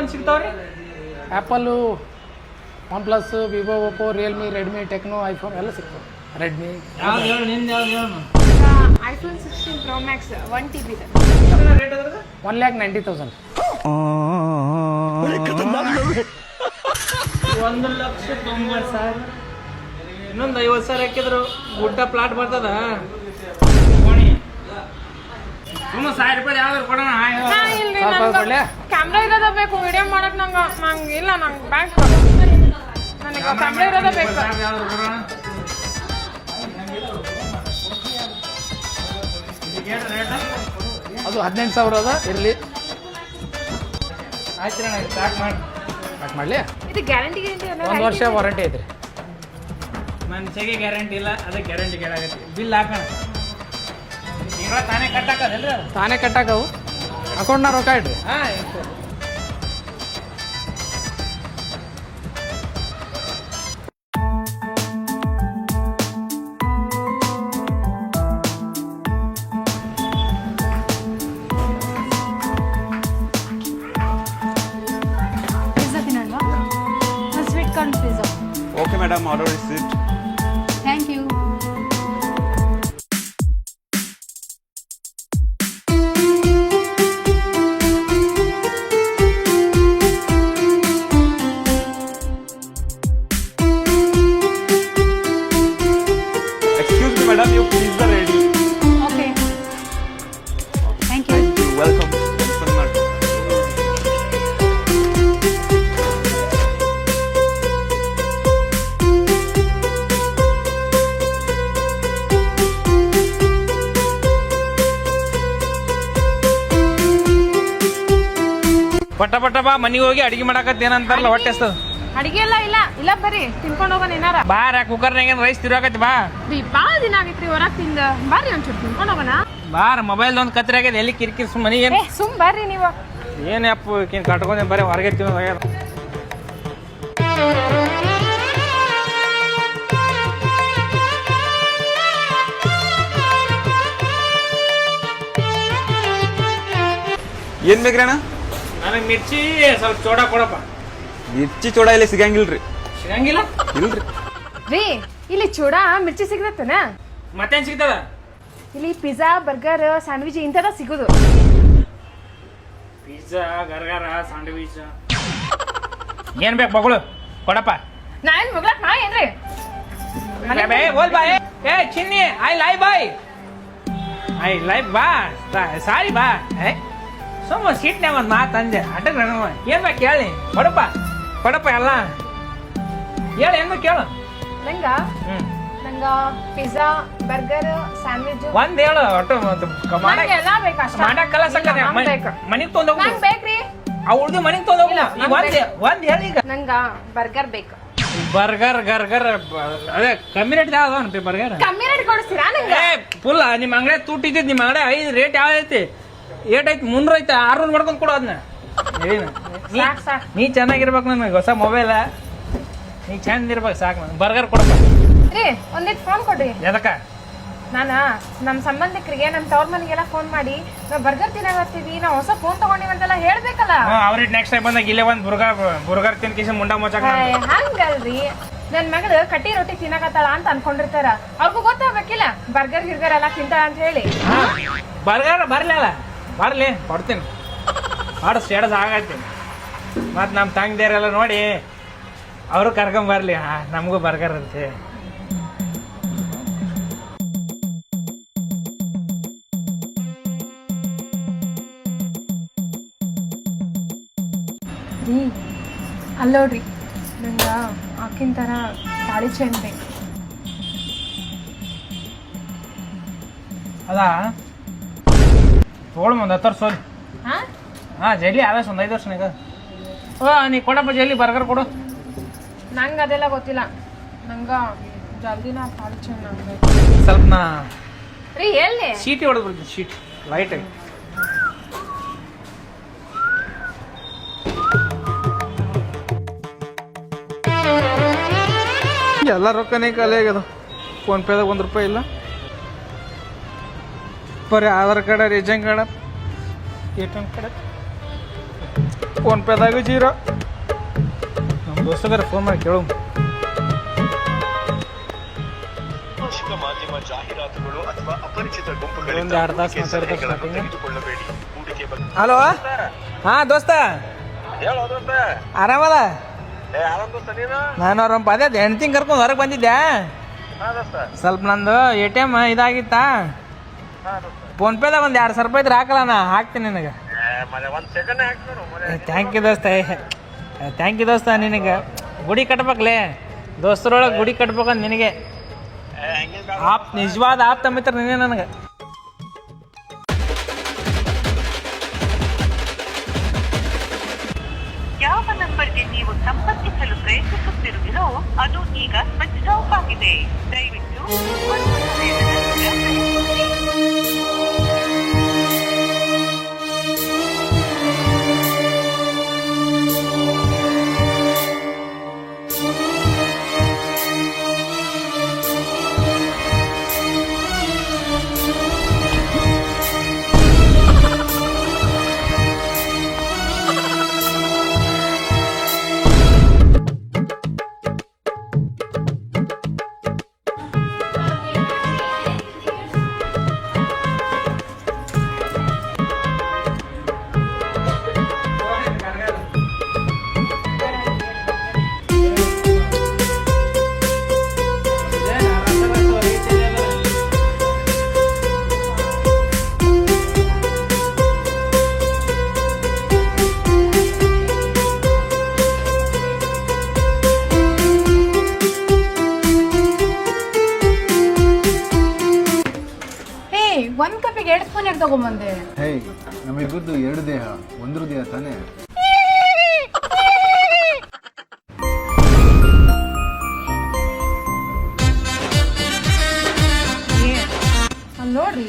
Phone ಸಿಗ್ತಾವ್ರಿ? Apple one plus Vivo Oppo Realme Redmi Tecno iPhone ಎಲ್ಲ ಸಿಗ್ತಾವೆ. Redmi iPhone sixteen pro max one T B one lakh ninety thousand ಒಂದು ಲಕ್ಷ ತೊಂಬತ್ತು ಸಾವಿರ. ಇನ್ನೊಂದು ಐವತ್ತು ಸಾವಿರ ಹಾಕಿದ್ರು ಗುಡ್ಡ ಪ್ಲಾಟ್ ಬರ್ತದ? ಸುಮ್ಮನೆ ಸಾವಿರ ರೂಪಾಯಿ ಯಾವ್ದಾರು ಕೊಡೋಣ? ಕ್ಯಾಮ್ರಾ ಇರೋದ ಬೇಕು ವಿಡಿಯೋ ಮಾಡಕ್ ನಂಗೆ ನಂಗೆ ಇಲ್ಲ ನಂಗೆ ಬ್ಯಾಂಕ್ ನನಗೆ ಕ್ಯಾಮ್ರಾ ಇರೋದ ಬೇಕು. ಸಾವಿರ ಯಾವ್ದಾರು ಕೊಡೋಣ. ಇದಕ್ಕೆ ಏನು ರೇಟ್ ಅದು ಹದಿನೆಂಟು ಸಾವಿರ ಅದ ಇರಲಿ. ಆಯ್ತು ರೀ ಸ್ಟಾರ್ಟ್ ಮಾಡಿ. ಯಾಕೆ ಮಾಡಲಿ? ಇದು ಗ್ಯಾರಂಟಿ ಒಂದು ವರ್ಷ ವಾರಂಟಿ ಐತ್ರಿ. ಮನ್ಸಿಗೆ ಗ್ಯಾರಂಟಿ ಇಲ್ಲ ಅದಕ್ಕೆ ಗ್ಯಾರಂಟಿ ಕೇಳಾಗತ್ತೆ ಬಿಲ್ ಹಾಕೋಣ. ತಾನೇ ಕಟ್ಟಾಕದಲ್ರಿ ಅದು ತಾನೇ ಕಟ್ಟಾಕವು ಅಕೌಂಟ್ನ ರೊಕ್ಕ ಇಡ್ರಿ ಹಾಂ pizza ತಿನ್ನಲ್ವಾ sweet corn pizza okay madam order ಮನೆಗೆ ಹೋಗಿ ಅಡಿಗೆ ಮಾಡಾಕತ್ ಏನಂತಾರಲ್ಲ ಹೊಟ್ಟೆ. ಅಡಿಗೆ ಎಲ್ಲ ಇಲ್ಲ ಇಲ್ಲ ಬರ್ರಿ ತಿನ್ಕೊಂಡು ಹೋಗೋಣ ಏನಾರ. ಬಾರ ಕುಕ್ಕರ್ನಾಗ ರೈಸ್ ತಿರುವಾಕತಿ ಬಾ. ರೀ ಭಾಳ ದಿನ ಆಗೈತ್ರಿ ಹೊರಗೆ ತಿಂದ. ಬಾರಿ ಒಂಚೂರು ತಿನ್ಕೊಂಡು ಹೋಗೋಣ. ಬಾರ ಮೊಬೈಲ್ ಒಂದು ಕತ್ರಿ ಆಗ್ಯದ ಎಲ್ಲಿ ಕಿರಿಕಿರಿ ಸುಮ್ಮನೆ ಮನೆಗೆ ಏ ಸುಮ್ ಬರ್ರಿ ನೀವು. ಏನು ಅಪ್ಪ ಈಕಿನ ಕಟ್ಕೊಂಡೆ ಬರೀ ಹೊರಗೆ ತಿನ್ನೋದು ಆಗ್ಯದ. ಏನ್ ಬೇಕ್ರಿ ಅಣ್ಣ? ನನಗೆ ಮಿರ್ಚಿ ಸ್ವಲ್ಪ ಚೋಡ ಕೊಡಪ್ಪ. ಮಿರ್ಚಿ ಚೋಡ ಇಲ್ಲಿ ಸಿಗಂಗಿಲ್ರಿ. ಸಿಗಂಗಿಲ್ಲ? ಇಲ್ರಿ. ರೀ ಇಲ್ಲಿ ಚೂಡ ಮಿರ್ಚಿ ಸಿಗ್ತತನ? ಮತ್ತೇನ್ ಸಿಗ್ತದ? ಇಲ್ಲಿ ಪಿಜ್ಜಾ ಬರ್ಗರ್ ಸ್ಯಾಂಡ್ವಿಚ್ ಇಂಥದ ಸಿಗುದು. ಪಿಜ್ಜಾ ಗರ್ಗರ ಸ್ಯಾಂಡ್ವಿಚ್. ಏನು ಬೇಕು ಮಗಳು? ಕೊಡಪ್ಪ. ನಾ ಏನ್ ಮಗ್ಳಕ್ ನಾ ಏನ್ರಿ? ಬೇ, ಓಲ್ ಬಾ ಏ. ಏ ಚಿನ್ನಿ ಐ ಲೈ ಬಾಯ್. ಐ ಲೈ ಬಾ ಸಾರಿ ಬಾ ಏ. ಸುಮ್ಮ ಸೀಟ್ನ್ಯಾಗ ಒಂದು ಮಾತು ಅಂದೆ. ಅಟಕ್ ನನವ ಏನ್ ಬೇಕು ಹೇಳಿ. ಕೊಡಪ್ಪ ಕೊಡಪ್ಪ ಎಲ್ಲ. ಹೇಳಿ ಬೇಕು ಕೇಳು. ನಂಗ? Pizza burger sandwich. ಒಂದ್ ಹೇಳು ಒಟ್ಟು ಮತ್ತೆ ಕ- ಮಾಡಕ್ ನಂಗೆ ಎಲ್ಲಾ ಬೇಕು ಅಷ್ಟ. ಮಾಡಕ್ ಕಲಸಕ್ಕ ಇಲ್ಲ, ನಂಗ್ ಬೇಕು. ಮನಿಗ್ ತೊಗೊಂಡ್ ಹೋಗು ನಂಗ್ ಬೇಕ್ರಿ? ಮನಿಗ್ ತೊಂದ ಹೋಗು ಇಲ್ಲ, ಈಗ ನಂಗ್ ಒಂದ್ ಬೇಕು. ಒಂದ್ ಹೇಳಿ ಈಗ. ನಂಗ ಬರ್ಗರ್ ಬೇಕು. ಬರ್ಗರ್ ಗರ್ಗರ್ ಬ- ಅದೇ ಕಮ್ಮಿ ರೇಟ್ ಯಾವ್ದು ಬರ್ಗರ್? ಕಮ್ಮಿ ರೇಟ್ ಕೊಡಿಸ್ತೀರಾ ನಂಗ? ಏ ಫುಲ್ ನಿಮ್ಮ ಅಂಗಡಿ ತೂಟ್ ಇದ್ದಿದ್ ನಿಮ್ಮ ಅಂಗಡಿ ಐದು ರೇಟ್ ಯಾವ ಐತಿ? ಏಟ್ ಐತಿ ಮುನ್ನೂರ ಮಾಡ್ಕೊಂಡು ಆರ್ನೂರ್ ಮಾಡ್ಕೊಂಡು ಕೊಡು ಅದನ್ನ ಏನು ನೀ- ಸಾಕ್ ಸಾಕ್. ನೀ ಚೆನ್ನಾಗಿರ್ಬೇಕು ನನಗೆ ಹೊಸ ಮೊಬೈಲ ನೀ ಚಂದ ಇರ್ಬೇಕು ಸಾಕು ನನಗೆ ಬರ್ಗರ್ ಕೊಡಪ್ಪ ರೀ ಒಂದಿಷ್ಟು ಫೋನ್ ಕೊಡ್ರಿ. ಎದಕ್ಕ? ನಾನ ನಮ್ಮ ಸಂಬಂಧಿಕರಿಗೆ ನಮ್ಮ ತವ್ರ ಮನೆಗೆಲ್ಲ ಫೋನ್ ಮಾಡಿ ನಾವ್ ಬರ್ಗರ್ ತಿನ್ನಾಗ ಬರ್ತೀವಿ ನಾವ್ ಹೊಸ ಫೋನ್ ತಗೊಂಡಿವಂತೆಲ್ಲ ಹೇಳ್ಬೇಕಲ್ಲ. ಅವ್ರಿಗೆ ನೆಕ್ಸ್ಟ್ ಟೈಮ್ ಬಂದಾಗ ಇಲ್ಲೇ ಒಂದು ಬುರ್ಗರ್ ಬುರ್ಗರ್ ತಿನ್ ಕಿಸಿ ಮುಂಡ ಮುಚ್ಚಾಕ ಏ, ಹಂಗಲ್ರಿ. ನನ್ನ ಮಗಳು ಕಟ್ಟಿ ರೊಟ್ಟಿ ತಿನ್ನಕತ್ತಾಳ ಅಂತ ಅನ್ಕೊಂಡಿರ್ತಾರ. ಅವ್ರಿಗೂ ಗೊತ್ತಾಗ್ಬೇಕಿಲ್ಲ ಬರ್ಗರ್ ಗಿರ್ಗರ್ ಎಲ್ಲ ತಿಂತಾಳ ಅಂತ ಹೇಳಿ. ಬರ್ಗರ್ ಬರ್ಲಿಲ್ಲ. ಬರ್ಲಿ ಕೊಡ್ತೀನಿ. ಆಡು ಸ್ಟೇಟಸ್ ಆಗತ್ತೆ ಮತ್ತು ನಮ್ಮ ತಂಗಿದೇರೆಲ್ಲ ನೋಡಿ ಅವರು ಕರ್ಕೊಂಬರ್ಲಿ ನಮಗೂ ಬರ್ಗರ್ ಅಂತೆ. ರೀ ಅಲ್ಲೋಡ್ರಿ ನಂಗ ಆಕಿನ ಥರ ತಾಳಿ ಚೇನ್ ಬೇಕು. ಅದಾ ತೋಳು ಒಂದು ಹತ್ತು ವರ್ಷ ಹಾಂ? ಹಾ ಜಲ್ಲಿ ಆದಸ್ ಒಂದು ಐದು ವರ್ಷ ಓ ನೀ ಕೊಡಪ್ಪ ಜಲ್ಲಿ ಬರ್ಗರ್ ಕೊಡು. ನಂಗೆ ಅದೆಲ್ಲ ಗೊತ್ತಿಲ್ಲ. ನಂಗ ಜಲ್ದಿನ ತಾಳಿ ಚೈನ್ ನಂಗೆ ಸ್ವಲ್ಪ ನಾ ರೀ ಎಲ್ಲಿ? ಶೀಟಿ ಹೊಡೆದು ಬಿಡ್ತೀನಿ ಶೀಟ್ ಲೈಟ್ ಆಗಿ. ಎಲ್ಲ ರೊಕ್ಕನೇ ಖಾಲಿ ಆಗ್ಯದ. ಫೋನ್ ಪೇದಾಗ ಒಂದು ರೂಪಾಯಿ ಇಲ್ಲ. ಬರೀ Aadhaar card ration card. A T M card. Phone ಪೇದಾಗ ಜೀರೋ. ನಮ್ಮ ದೋಸ್ತಗಾರ ಫೋನ್ ಮಾಡಿ ಕೇಳು. ಮಾಧ್ಯಮ ಜಾಹೀರಾತುಗಳು ಅಥವಾ ಅಪರಿಚಿತ ಗುಂಪುಗಳಿಂದ. ತೆಗೆದುಕೊಳ್ಳಬೇಡಿ. ಹೂಡಿಕೆ ಬಗ್ಗೆ ಹಲೋ ಹಾ ದೋಸ್ತ. ಹೇಳೋ ದೋಸ್ತ. ಆರಾಮಲ್ಲ ಏ ಆರಾಮ್ ದೋಸ್ತ ನಾನು? ಅವ್ರ ಪದೇ ಹೆಣ್ತಿಂಗ್ ಕರ್ಕೊಂಡು ಹೊರಗೆ ಬಂದಿದ್ದೆ ಸ್ವಲ್ಪ ನಂದು ಎ ಟಿ ಎಂ ಇದಾಗಿತ್ತಾ? ಫೋನ್ ಪೇದಾಗ ಒಂದು ಎರಡು ಸಾವಿರ ರೂಪಾಯಿ ಇದ್ರೆ ಹಾಕಲ್ಲ ನಾ, ಹಾಕ್ತೀನಿ ನಿನಗೆ. ಥ್ಯಾಂಕ್ ಯು ದೋಸ್ತ ಥ್ಯಾಂಕ್ ಯು ದೋಸ್ತ ನಿನಗೆ. ಗುಡಿ ಕಟ್ಬೇಕಲೇ, ದೋಸ್ತರೊಳಗೆ ಗುಡಿ ಕಟ್ಬೇಕಂತ ನಿನಗೆ. ಆಪ್, ನಿಜವಾದ ಆಪ್ತ ಮಿತ್ರ ನೀನೇ ನನಗೆ. ನೀವು ಸಂಪರ್ಕಿಸಲು ಪ್ರಯತ್ನಿಸುತ್ತಿರುವಿರೋ, ಅದು ಈಗ ಸ್ವಿಚ್ ಆಫ್ ಆಗಿದೆ ದಯವಿಟ್ಟು ತಗೊಂಬಂದೆ. ಹೇ ನಮಗಿದ್ದು ಎರಡು ದೇಹ ಒಂದ್ರ ದೇಹ ತಾನೇ. ನೋಡ್ರಿ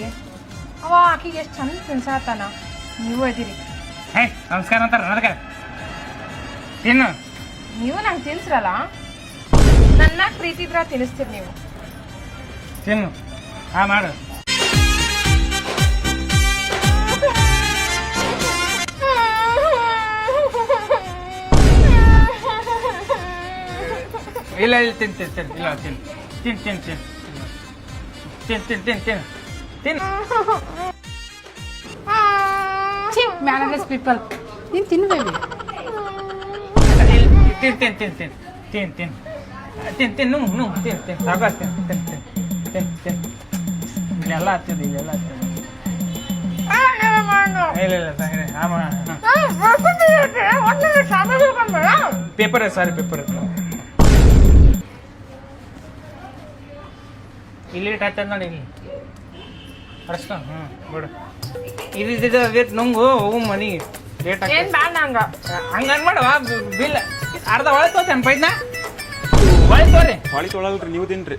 ಅವ ಆಕಿಗೆ ಎಷ್ಟು ಚಂದ ತಿನ್ಸಾತಾನ ನೀವು ಅದಿರಿ. ಹೇ ನಮಸ್ಕಾರ ಅಂತಾರೆ ನನಗೆ ತಿನ್ನು ನೀವು ನಂಗೆ ತಿನ್ಸ್ರಲ್ಲ? ನನ್ನ ಪ್ರೀತಿದ್ರ ತಿನ್ನಿಸ್ತೀರಿ ನೀವು. ತಿನ್ನು. ಹಾ ಮಾಡು. ಇಲ್ಲ ಇಲ್ಲ ತಿನ್ ತಿನ್ ತಿನ್ ಇಲ್ಲ ತಿನ್ ತಿನ್ ತಿನ್ ತಿನ್ ತಿನ್ ತಿನ್ ತಿನ್ ತಿನ್ ತಿನ್ ಮ್ಯಾನರ್ಲೆಸ್ ಪೀಪಲ್ ನೀನು ತಿನ್ಬೇಡಿ ತಿನ್ ತಿನ್ ತಿನ್ ತಿನ್ ತಿನ್ ತಿನ್ ತಿನ್ ತಿನ್ ನು ನು ತಿನ್ ತಿನ್ ಸಾಕಾಸ್ ತಿನ್ ತಿನ್ ತಿನ್ ತಿನ್ ತಿನ್ ಇಲ್ಲೆಲ್ಲ ಹತ್ತಿದೆ ಇಲ್ಲೆಲ್ಲ ಹತ್ತಿದೆ ಇಲ್ಲ ಇಲ್ಲ ಸಾರಿ ಆಮ ಪೇಪರ್ ಸಾರಿ ಪೇಪರ್ ಇಲ್ಲಿ ಹಚ್ಚದ ನೋಡಿ ಇಲ್ಲಿ. ಅರ್ಸ್ಕೊ ಹ್ಞೂ ಬಿಡು. ಇದು ಇದು ರೇಟ್ ನಂಗು ಹೋಗು ಮನೆಗೆ ರೇಟ್ ಹಂಗ ಬ್ಯಾಡ ನಂಗ? ಹಂಗ ಮಾಡುವ ಬಿಲ್. ಅರ್ಧ ಒಳಗೆ ತೋತೇನೆ ಪೈದ್ನ. ಒಳಗೆ ತೋರಿ ಹೊಳಿ ತೊಳಲ್ರಿ ನೀವು ತಿನ್ರಿ.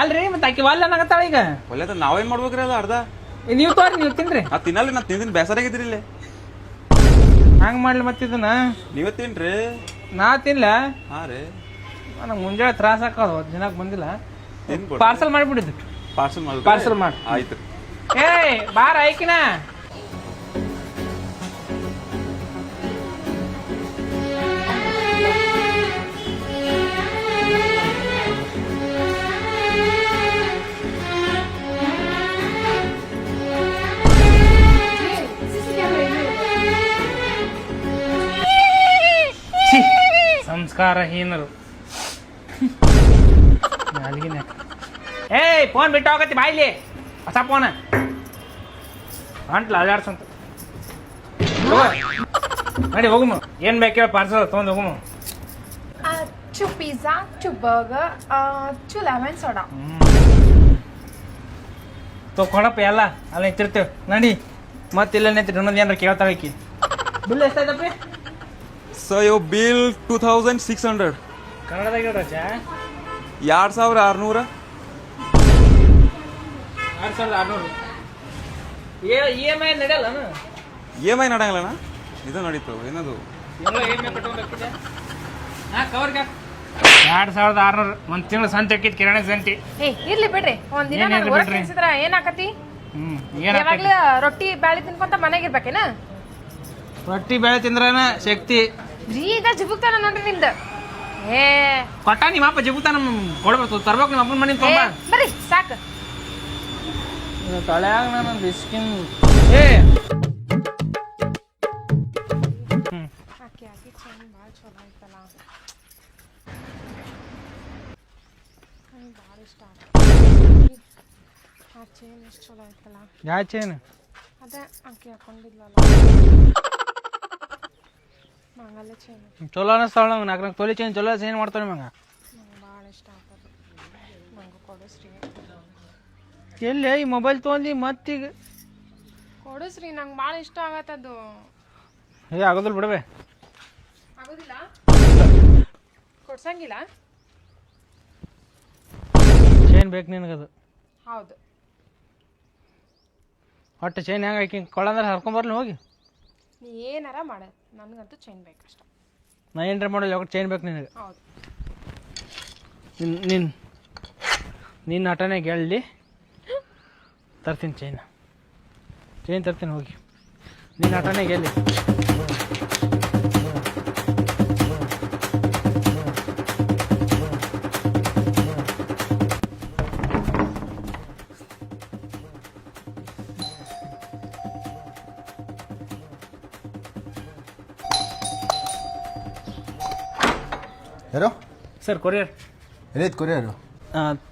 ಅಲ್ರಿ ಮತ್ತೆ ಆಕಿ ವಾಲ್ ಅನ್ನಕತ್ತಾಳ ಈಗ? ಒಳ್ಳೆದ ನಾವೇನ್ ಮಾಡ್ಬೇಕ್ರಿ ಅದ ಅರ್ಧ? ನೀವು ತೋರಿ ನೀವು ತಿನ್ರಿ. ನಾ ತಿನ್ನಲ್ರಿ ನಾ ತಿಂದಿನ ಬೇಸರಾಗಿದ್ರಿ ಇಲ್ಲಿ. ಹಂಗ ಮಾಡ್ಲಿ ಮತ್ತಿದನ್ನ ನೀವೇ ತಿನ್ರಿ. ನಾ ತಿನ್ಲ? ಹಾ ರೀ. ನನಗೆ ಮುಂಜಾನೆ ತ್ರಾಸ ಹಾಕೋದು ದಿನಕ್ಕೆ ಬಂದಿಲ್ಲ. ಪಾರ್ಸಲ್ ಮಾಡಿಬಿಡಿದ್ದು ಪಾರ್ಸಲ್ ಮಾಡಿ Parcel ಮಾಡು. ಆಯ್ತು ಏಯ್ ಬಾರ ಐಕಿನ ಛೀ, ಸಂಸ್ಕಾರಹೀನರು ನಾಲ್ಗಿನ ಏಯ್ ಫೋನ್ ಬಿಟ್ಟು ಹೋಗತ್ತಿ ಬಾಯ್ಲಿ. ಹೊಸ ಫೋನ್ ಅಂಟ್ಲ ಅಲ್ಲಾಡ್ಸಂತ. ನಡಿ ಹೋಗುಮ ಏನ್ ಬೇಕು ಪಾರ್ಸಲ್ ತೊಗೊಂಡು ಹೋಗುಮ two pizza two burger two lemon soda ತೊ ಕೊಡಪ್ಪ ಎಲ್ಲ. ಅಲ್ಲ ನಿಂತಿರ್ತೇವೆ. ನಡಿ. ಮತ್ತೆ ಇಲ್ಲ ನಿಂತಿರಿ ಇನ್ನೊಂದು ಏನಾರ ಕೇಳ್ತಾಳೆ ಬಿಲ್ ಎಷ್ಟಾಯ್ತಪ್ಪ? ಸೊ ಇವ್ bill two thousand six hundred ಕನ್ನಡದಾಗ ಎರಡ್ ಸಾವಿರ ಆರ್ನೂರ. ಆರು ಸಾವಿರದ ಆರುನೂರು. ಇ ಎಂ ಐ ನಡೆಯಲ್ಲ ಇ ಎಂ ಐ ನಡಂಗಿಲ್ಲಣ್ಣ ಇದು ನಡೀತು ಏನದು? ಎಲ್ಲ ಇ ಎಂ ಐ ಕಟ್ಕೊಂಡ್ರೆ ಹಾ ಕವರ್ಗೆ ಎರಡು ಸಾವಿರದ ಆರುನೂರು ಒಂದು ತಿಂಗಳು ಸಂತೆ ಹಾಕಿದ್ ಕಿರಾಣಿ ಸಂತಿ. ಏ ಇರ್ಲಿ ಬಿಡ್ರಿ ಒಂದ್ ದಿನ ಏನ್ ನಾನು ಇರ್ಲಿ ಬಿಡ್ರಿ? ತಿನ್ಸಿದ್ರ ಏನಾಕತಿ ಹ್ಞೂ ರೊಟ್ಟಿ ಬ್ಯಾಳಿ ತಿನ್ಕೊಂತ ಮನೆಗೆ ಇರ್ಬೇಕೇನ? ರೊಟ್ಟಿ ಬೇಳೆ ತಿಂದ್ರನ ಶಕ್ತಿ? ಈಗ ಜಿಬುಕ್ತಾನ ನೋಡ್ರಿ ನಿಮ್ದು. ಏ. ಕೊಟ್ಟ ನಿಮ್ಮ ಅಪ್ಪ ಜಿಗುತ ನಮ್ ಕೊಡ್ಬೇಕು ತರ್ಬೇಕು ನಿಮ್ಮ ಅಪ್ಪನ ಮನೆ ಏ, ಬರ್ರಿ ಸಾಕು. ತಳ್ಯಾಗ ನಾನು ಬಿಸ್ಕಿನ್. ಏ! ಆಕಿ ಚೈನ್ ಆ ಅದೇ ಆಕಿ ಹಾಕೊಂಡಿದ್ಲಲ್ಲ. ಮಂಗಲ ಚೈನ್. ಚಲೋ ಅನಿಸ್ತಾಳ ನಂಗೆ. ನಾಲ್ಕು ನಾಲ್ಕು ತೊಲಿ ಚೇನ್ ಚಲೋ ಚೇನ್ ಮಾಡ್ತಾನೆ ಮಂಗ ನಂಗೆ ಭಾಳ ಇಷ್ಟ ಆಗ್ತದೆ ನಂಗೆ ಕೊಡಿಸ್ರಿ ಎಲ್ಲಿ? ಈ ಮೊಬೈಲ್ ತೊಗೊಂಡು ಮತ್ತೀಗ? ಕೊಡಿಸ್ರಿ ನಂಗೆ ಭಾಳ ಇಷ್ಟ ಆಗತ್ತದು. ಏ ಆಗೋದಿಲ್ಲ ಬಿಡವೆ. ಆಗೋದಿಲ್ಲ? ಕೊಡ್ಸಂಗಿಲ್ಲ? ಚೈನ್ ಬೇಕು ನಿನಗದು. ಹೌದು. ಒಟ್ಟು ಚೈನ್ ಹೆಂಗೆ ಹಾಕಿ? ಕೊಳ್ಳಂದ್ರೆ ಹರ್ಕೊಂಬರ್ಲಿ ಹೋಗಿ. ನೀ ಏನಾರ ಮಾಡ ನನಗಂತೂ ಚೈನ್ ಬೇಕಷ್ಟ. ನಾ ಏನ್ರ ಮಾಡಲ್ಲ ಯಾವಾಗ ಚೈನ್ ಬೇಕು ನಿನಗೆ? ಹೌದು. ನಿನ್ನ ನಿನ್ ನಿನ್ನ ಆಟನೇ ಗೆಲ್ಲಿ ತರ್ತೀನಿ ಚೈನ್ ಚೈನ್ ತರ್ತೀನಿ ಹೋಗಿ ನಿನ್ನ ಆಟನೇ ಗೆಲ್ಲಿ ಯಾರೋ ಸರ್ ಕೊರಿಯರ್ ಎಲ್ಲೈತ್ ಕೊರಿಯರು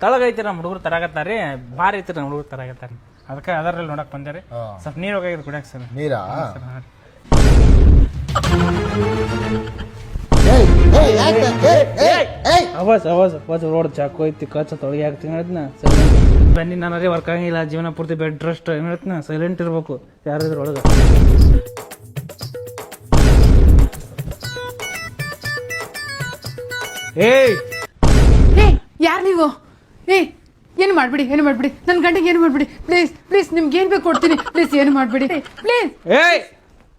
ತಳಗೈತಿ ನಮ್ಮ ಹುಡುಗರು ತರಾಗತ್ತಾರಿ ರೀ ಭಾರಿ ಐತಿ ನಮ್ಮ ಹುಡುಗರು ತರಾಗತ್ತಾರಿ ಅದಕ್ಕೆ ಅದರಲ್ಲಿ ನೋಡಕ್ ಬಂದೆ ರೀ. ಸ್ವಲ್ಪ ನೀರು ಹೋಗಿದ್ರು ಕುಡಿಯಕ್ಕೆ ಸರ್. ನೀರಾ? ಅವಾಜ್ ಅವಾಜ್ ಅವಾಜ್ ರೋಡ್ ಚಾಕು ಐತಿ ಕಚ್ಚ ತೊಳಗೆ ಹಾಕ್ತೀನಿ ಹೇಳಿದ್ನ ಬನ್ನಿ ನಾನು ವರ್ಕ್ ಆಗಿಲ್ಲ ಜೀವನ ಪೂರ್ತಿ ಬೆಡ್ ರೆಸ್ಟ್ ಏನು ಹೇಳ್ತೀನಿ ಸೈಲೆಂಟ್ ಇರ್ಬೇಕು ಯಾರಿದ್ರು ಒಳಗೆ. ಏಯ್ ಯಾರು ನೀವು? ಏ ಏನು ಮಾಡ್ಬಿಡಿ ಏನು ಮಾಡ್ಬಿಡಿ? ನನ್ನ ಗಂಟೆಗೆ ಏನು ಮಾಡ್ಬಿಡಿ? ಪ್ಲೀಸ್ ಪ್ಲೀಸ್ ನಿಮ್ಗೆ ಏನು ಬೇಕು ಕೊಡ್ತೀನಿ. ಪ್ಲೀಸ್ ಏನು ಮಾಡ್ಬಿಡಿ. ಪ್ಲೀಸ್ ಏಯ್!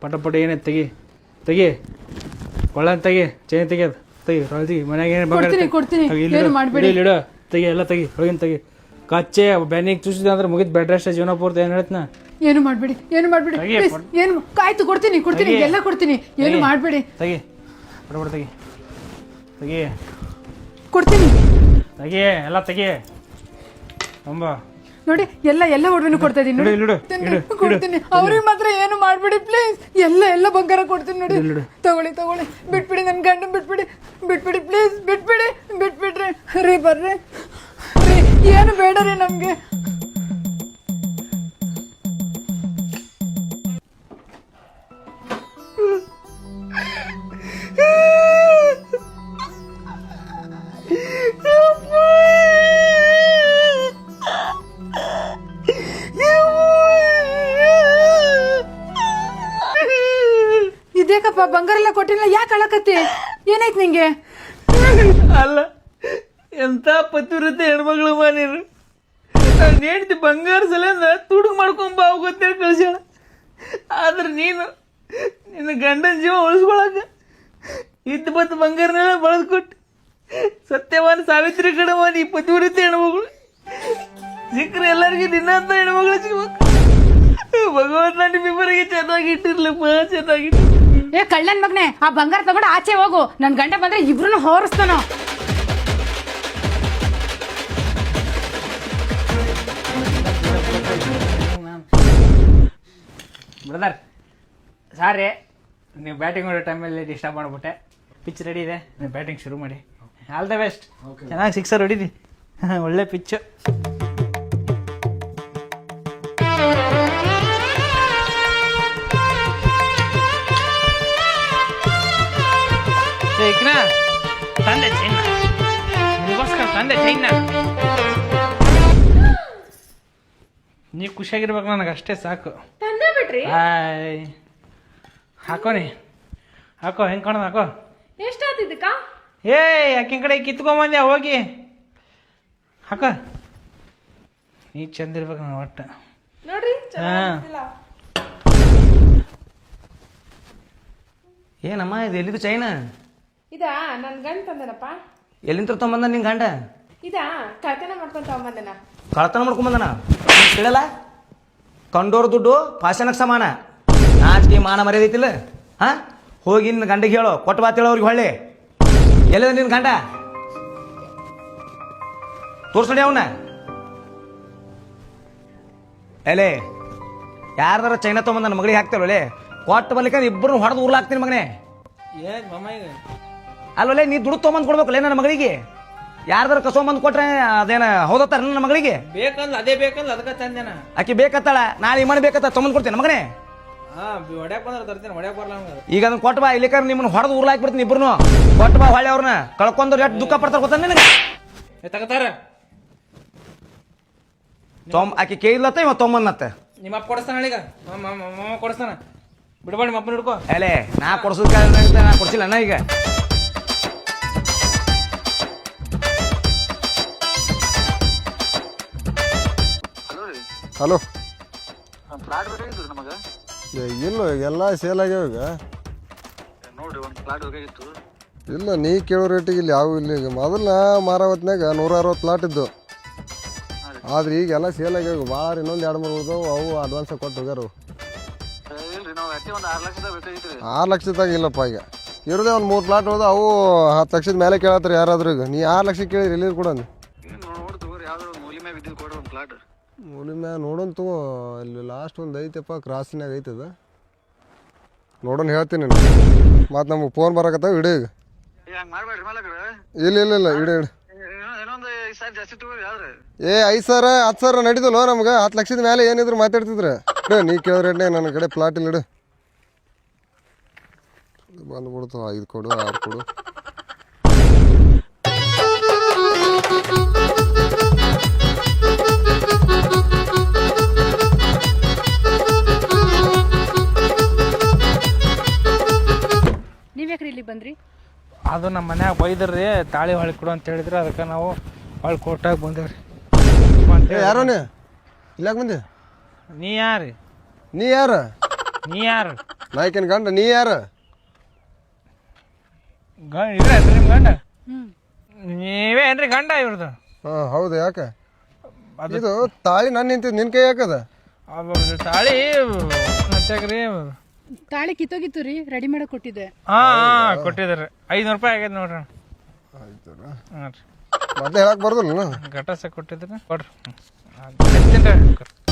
ಪಟ ಪಟ ಏನೇ ತೆಗಿ ತೆಗಿ. ಒಳ್ಳೆ ತೆಗಿ ಚೈನ್ ತೆಗಿಯೋದು ತೆಗಿ ರೊಳ್ ಮನೆಗೆ ಮನ್ಯಾಗ ಏನು ಕೊಡ್ತೀನಿ, ಕೊಡ್ತೀನಿ. ಏನು ಮಾಡ್ಬೇಡಿ. ಇಡು. ತೆಗಿ ಎಲ್ಲ ತೆಗಿ ಒಳಗಿನ ತೆಗಿ. ಕಚ್ಚೆ ಬೆನ್ನಿಗೆ ಚೂಸಿದ ಅಂದ್ರೆ ಮುಗಿದ್ ಬೆಡ್ ರೆಸ್ಟ್ ಜೀವನ ಪೂರ್ತಿ ಏನು ಹೇಳ್ತನ? ಏನು ಮಾಡ್ಬಿಡಿ ಏನು ಮಾಡ್ಬಿಡಿ. ಪ್ಲೀಸ್ ಏನು ಕಾಯ್ತು ಕೊಡ್ತೀನಿ ಕೊಡ್ತೀನಿ ಎಲ್ಲ ಕೊಡ್ತೀನಿ. ಏನು ಮಾಡ್ಬಿಡಿ. ತೆಗಿ. ಪಟ ತೆಗಿ. ತೆಗಿ. ಕೊಡ್ತೀನಿ. ತೆಗಿ ಎಲ್ಲ ತೆಗಿ. ಅಂಬ. ನೋಡಿ ಎಲ್ಲ ಎಲ್ಲ ಒಡವೆನು ಕೊಡ್ತಾ ಇದೀನಿ ನೋಡಿ. ಇಡು, ಇಡು, ಇಡು, ಇಡು. ಕೊಡ್ತೀನಿ. ಅವ್ರಿಗೆ ಮಾತ್ರ ಏನು ಮಾಡ್ಬಿಡಿ ಪ್ಲೀಸ್ ಎಲ್ಲ ಎಲ್ಲ ಬಂಗಾರ ಕೊಡ್ತೀನಿ ನೋಡಿ. ಇಡು, ಇಡು. ತಗೊಳ್ಳಿ ತಗೊಳ್ಳಿ. ಬಿಟ್ಬಿಡಿ ನನ್ನ ಗಂಡ ಬಿಟ್ಬಿಡಿ. ಬಿಟ್ಬಿಡಿ ಪ್ಲೀಸ್ ಬಿಟ್ಬಿಡಿ ಬಿಟ್ಬಿಡ್ರಿ. ರೀ ಬರ್ರಿ. ರೀ ಏನು ಬೇಡ ರೀ ನಮ್ಗೆ. ಯಾಕೆ ಏನಾಯ್ತು ನಿಂಗೆ? ಅಲ್ಲ, ಎಂತ ಪತಿವ್ರತೆ ಹೆಣ್ಮಗಳು ನೀನು ನಾನು ಹೆಂಡ್ತಿ ಬಂಗಾರ ಸಲಿಂದ ತುಡುಗ್ ಬಾವು ಗೊತ್ತೇಳಿ ಕಳ್ಸ್ಯಾಳ. ಆದ್ರೆ ನೀನು, ನಿನ್ನ ಗಂಡನ ಜೀವ ಉಳಿಸ್ಕೊಳಕ ಇದ್ದ ಬತ್ತು ಬಂಗಾರನೆಲ್ಲ ಬಳಸ್ಕೊಟ್ಟು ಸತ್ಯವಾನ ಸಾವಿತ್ರಿ ಕಡವ ನೀ ಪತಿವ್ರತೆ ಹೆಣ್ಮಗಳು. ಸಿಕ್ಕರೆ ಎಲ್ಲರಿಗೂ ನಿನ್ನಂತ ಹೆಣ್ಮಗಳು ಸಿಗ್ಬೇಕು ಭಗವಂತ ನಿಮ್ಮಿಬ್ಬರಿಗೆ ಚೆನ್ನಾಗಿ ಇಟ್ಟಿರ್ಲಪ್ಪ ಚೆನ್ನಾಗಿಟ್ಟು ಏ ಕಳ್ಳನ್ ಮಗನೆ ಆ ಬಂಗಾರ ತಗೊಂಡು ಆಚೆ ಹೋಗು. ನನ್ ಗಂಡ ಬಂದ್ರೆ ಇಬ್ರು ಹೋರಿಸ್ತಾನೋ. ಬ್ರದರ್ ಸಾರಿ ನೀವು ಬ್ಯಾಟಿಂಗ್ ಮಾಡೋ ಟೈಮಲ್ಲಿ ಡಿಸ್ಟರ್ಬ್ ಮಾಡಿಬಿಟ್ಟೆ. ಪಿಚ್ ರೆಡಿ ಇದೆ ನೀವು ಬ್ಯಾಟಿಂಗ್ ಶುರು ಮಾಡಿ. ಆಲ್ ದ ಬೆಸ್ಟ್ ಚೆನ್ನಾಗಿ ಸಿಕ್ಸರ್ ಹೊಡೀರಿ ಒಳ್ಳೆ ಪಿಚ್ಚು ತಂದೆ ನೀ ಖುಷಿಯಾಗಿರ್ಬೇಕು ನನಗೆ ಅಷ್ಟೇ ಸಾಕು. ತಂದೆ ಬಿಡ್ರಿ ಹಾಯ್. ಹಾಕೋ ನೀ. ಹಾಕೋ ಹೆಂಗೆ ಕಾಣೋದು ಹಾಕೋ. ಎಷ್ಟಾತಿದ್ದಕ್ಕ ಏ ಯಾಕಿನ ಕಡೆ ಕಿತ್ಕೊಂಬಂದೆ ಹೋಗಿ. ಹಾಕ. ನೀ ಚಂದ ಇರ್ಬೇಕು ನಾನು ಒಟ್ಟು. ನೋಡ್ರಿ ಹಾಂ. ಏನಮ್ಮ ಇದು ಎಲ್ಲಿದು ಚೈನಾ ಇದಾ ನನ್ನ ಗಂಡ ತಂದನಪ್ಪ. ಎಲ್ಲಿಂದ ತಗೊಂಬಂದ ನಿನ್ ಗಂಡ? ಇದಾ? ಕಳ್ತನ ಮಾಡ್ಕೊಂತ ಬಂದನ ಕಳ್ತನ ಮಾಡ್ಕೊಂಬಂದನ? ಕೇಳಲ್ಲ? ಕಂಡೋರ್ ದುಡ್ಡು ಪಾಷಾಣಕ್ಕೆ ಸಮಾನ. ನಾಚಿಕೆ ಮಾನ ಮರ್ಯಾದೆ ಐತಿಲ್ಲ? ಹಾ? ಹೋಗಿ ನಿನ್ನ ಗಂಡಗೆ ಹೇಳು ಕೊಟ್ಟು ಬಾತೇಳು ಅವ್ರಿಗೆ ಹೊಳ್ಳಿ. ಎಲ್ಲ ನಿನ್ನ ಗಂಡ? ತೋರ್ಸಡಿ ಅವನ. ಎಲೆ ಯಾರ್ದಾರ ಚೈನಾ ತೊಗೊಂಬಂದ ನನ್ನ ಮಗಳಿಗೆ ಹಾಕ್ತಾರಲ್ಲೇ ಕೊಟ್ಟು ಬರ್ಲಿಕ್ಕೆ ಇಬ್ಬರು ಹೊಡೆದು ಉರ್ಲಾಕ್ತೀನಿ ಮಗನೇ. ಏನ್ ಅಲ್ಲೊಲೆ ನೀ ದುಡ್ಡು ತೊಗೊಂಬಂದು ಕೊಡ್ಬೇಕಲ್ಲ ನನ್ನ ಮಗಳಿಗೆ? ಯಾರ್ದಾರ ಬಂದ್ ಕೊಟ್ರೆ ಅದೇನ ಹೌದತ್ತಾರ ನನ್ನ ಮಗಳಿಗೆ? ಬೇಕಲ್ಲ ಅದೇ ಬೇಕಲ್ಲ ಅದಕ್ಕ ತಂದೇನ. ಆಕಿ ಬೇಕತ್ತಾಳ ನಾಳೆ ಮನೆ ಬೇಕತ್ತ ತೊಗೊಂಬಂದು ಕೊಡ್ತೇನೆ ಮಗನೇ. ಹಾ ಹೊಡ್ಯಾಕ್ ಬಂದ್ರ ತರ್ತೀನಿ ಹೊಡ್ಯಾಕ್ ಬರಲ್ಲ ಹಂಗ ಈಗ ಅದನ್ನ ಕೊಟ್ಟ ಬಾ ಇಲ್ಲಿಕಾರ ನಿಮ್ಮನ್ನ ಹೊಡೆದು ಉರ್ಲಾಕ್ ಬಿಡ್ತೀನಿ ಇಬ್ರು ಕೊಟ್ಟ ಬಾ ಹೊಳೆ ಅವ್ರನ್ನ ಕಳ್ಕೊಂಡ್ರೆ ಎಷ್ಟು ದುಃಖ ಪಡ್ತಾರ ಗೊತ್ತ ನಿನಗೆ? ತಗತಾರ. ತೊಂಬ ಆಕಿ ಕೇಳಿಲ್ಲತ್ತ ಇವ ತೊಂಬನ್ನತ್ತ ನಿಮ್ಮ ಅಪ್ಪ ಕೊಡಿಸ್ತಾನ ಈಗ? ಮಾಮ ಕೊಡಿಸ್ತಾನ. ಬಿಡಬಾ ನಿಮ್ಮ ಅಪ್ಪನ ಹಿಡ್ಕೋ. ಅಲೇ ನಾ ಕೊಡ್ಸೋದ್ ನಾ ಕೊಡ್ಸಿಲ್ಲ ಅಣ್ಣ ಈಗ. ಹಲೋ. ಫ್ಲಾಟ್ ಬೇಕಾಗಿತ್ತು ನಮಗೆ? ಇಲ್ಲ ಎಲ್ಲ ಸೇಲ್ ಆಗ್ಯಾವ ಈಗ. ನೋಡ್ರಿ ಒಂದು ಫ್ಲಾಟ್ ಬೇಕಾಗಿತ್ತು ಇಲ್ಲ ನೀ ಕೇಳೋ ರೇಟಿಗೆ ಇಲ್ಲಿ ಯಾವ ಇಲ್ಲ ಈಗ. ಮೊದಲ ಮಾರೋ ಹೊತ್ನ್ಯಾಗ ನೂರ ಅರವತ್ತು ಪ್ಲಾಟ್ ಇದ್ದು ಆದ್ರೆ ಈಗ ಎಲ್ಲ ಸೇಲ್ ಆಗ್ಯಾವ ಭಾಳ ಇನ್ನೊಂದು ಎರಡು ಮೂರು ಹೋದವು ಅವು ಅಡ್ವಾನ್ಸ್ ಕೊಟ್ಟು ಹೋಗ್ಯಾರು ಆರು ಲಕ್ಷದಾಗ ಇಲ್ಲಪ್ಪ ಈಗ. ಇರೋದೇ ಒಂದು ಮೂರು ಪ್ಲಾಟ್ ಹೋದ ಅವು ಹತ್ತು ಲಕ್ಷದ ಮೇಲೆ ಕೇಳತ್ತಾರೆ ಯಾರಾದ್ರೂ ಈಗ. ನೀ ಆರು ಲಕ್ಷ ಕೇಳಿರಿ ಎಲ್ಲಿ ಕೂಡ ಮ್ಯಾ ನೋಡೋಣ ತಗೋ. ಇಲ್ಲಿ ಲಾಸ್ಟ್ ಒಂದು ಐತೆಪ್ಪ ಕ್ರಾಸಿನಾಗ ಐತದ. ನೋಡೋಣ ಹೇಳ್ತೀನಿ ಮತ್ತು ನಮಗೆ ಫೋನ್ ಬರಕತ್ತಾವ ಇಡೀ ಈಗ. ಇಲ್ಲ ಇಲ್ಲ ಇಲ್ಲ ಇಡೀ ಇಡು. ಏ ಐದು ಸಾವಿರ ಹತ್ತು ಸಾವಿರ ನಡೀತಲ್ಲ ನಮ್ಗೆ? ಹತ್ತು ಲಕ್ಷದ ಮೇಲೆ ಏನಿದ್ರು ಮಾತಾಡ್ತಿದ್ರೆ. ಇಡು ನೀ ಕೇಳೋ ನನ್ನ ಕಡೆ ಪ್ಲಾಟ್ ಇಲ್ಲ ಇಡು. ಬಂದ್ಬಿಡ್ತು ಐದು ಕೊಡು ಆರು ಕೊಡು. ಅದು ನಮ್ಮ ಮನ್ಯಾಗ ಬೈದ್ರಿ ತಾಳಿ ಹೊಳಿ ಕೊಡು ಅಂತ ಹೇಳಿದ್ರು. ಅದಕ್ಕೆ ನಾವು ಹೊಳ್ ಕೊಟ್ಟಾಗ ಬಂದೇವ್ರಿ. ಯಾರೋ ನೀ? ಇಲ್ಲಾಕ ಬಂದಿ? ನೀ ಯಾರು? ನೀ ಯಾರು? ನೀ ಯಾರು? ನಾಯ್ಕನ್ ಗಂಡ ನೀ ಯಾರು? ಗಂಡ ಇದ್ರೇನ್ರಿ ನಿಮ್ಮ ಗಂಡ? ನೀವೇ ಏನ್ರಿ ಗಂಡ ಇವ್ರದ್ದು ಹಾ ಹೌದು ಯಾಕೆ? ಇದು ತಾಳಿ ನಾನು ನಿಂತಿದ್ದು ನಿನ್ ಕೈ ಯಾಕದ? ಅದು ತಾಳಿ ಮತ್ತಾಗ್ರಿ ತಾಳಿ ಕಿತ್ತೋಗಿತ್ತು ರೀ ರೆಡಿ ಮಾಡಕ್ ಕೊಟ್ಟಿದ್ದೆ. ಹಾ ಕೊಟ್ಟಿದ್ರಿ ಐದ್ನೂರು ರೂಪಾಯಿ ಆಗ್ಯದ ನೋಡ್ರಿ. ಹಾಂ ರೀ. ಹೇಳಕ್ ಬರ್ದಲ್ಲ ಘಟಸ ಕೊಟ್ಟಿದ್ರಿ ಕೊಡ್ರಿ. ಹ್ಮ್. ಅದ್ ಎತ್ತಿನ್ರಿ.